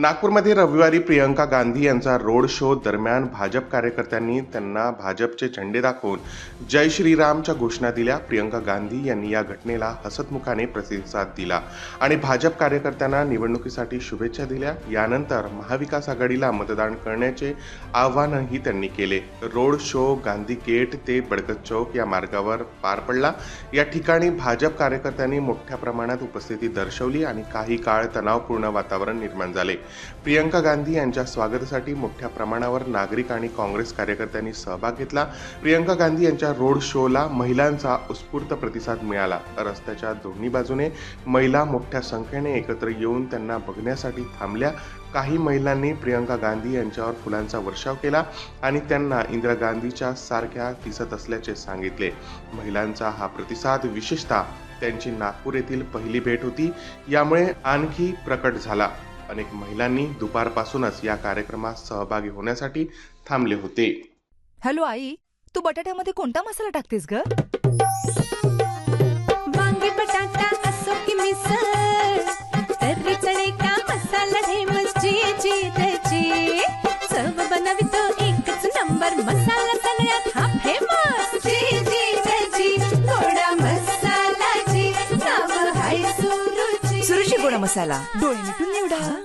नागपूरमध्ये रविवारी प्रियंका गांधी यांचा रोड शो दरम्यान भाजप कार्यकर्त्यांनी त्यांना भाजपचे झेंडे दाखवून जय श्रीरामच्या घोषणा दिल्या. प्रियंका गांधी यांनी या घटनेला हसतमुखाने प्रतिसाद दिला आणि भाजप कार्यकर्त्यांना निवडणुकीसाठी शुभेच्छा दिल्या. यानंतर महाविकास आघाडीला मतदान करण्याचे आवाहनही त्यांनी केले. रोड शो गांधी गेट ते बडकत चौक या मार्गावर पार पडला. या ठिकाणी भाजप कार्यकर्त्यांनी मोठ्या प्रमाणात उपस्थिती दर्शवली आणि काही काळ तणावपूर्ण वातावरण निर्माण झाले. प्रियंका गांधी यांच्या स्वागतासाठी मोठ्या प्रमाणावर नागरिक आणि काँग्रेस कार्यकर्त्यांनी सहभाग घेतला. प्रियंका गांधी यांच्या रोड शोला महिलांचा उत्स्फूर्त प्रतिसाद मिळाला. रस्त्याच्या दोन्ही बाजूने महिला मोठ्या संख्येने एकत्र येऊन त्यांना बघण्यासाठी थांबल्या. काही महिलांनी प्रियंका गांधी यांच्यावर फुलांचा वर्षाव केला आणि त्यांना इंदिरा गांधीच्या सारख्या दिसत असल्याचे सांगितले. महिलांचा हा प्रतिसाद विशेषतः त्यांची नागपूर येथील पहिली भेट होती. यामुळे आणखी प्रकट झाला. अनेक महिलांनी दुपारपासूनच या कार्यक्रमात सहभागी होण्यासाठी थांबले होते. हॅलो आई तू बटाट्यामध्ये कोणता मसाला टाकतेस ग? वांगी बटाटा असो की मिसळ तर्री चणे का मसाला हे मस्ती त्याची. चव बनवितो एकच नंबर मसाला सगळ्यात हा फेमस जी जी त्याची गोडा मसाला जी नाव हाय सुरुची. सुरुची गोडा मसाला डोळे मिटून निवडा.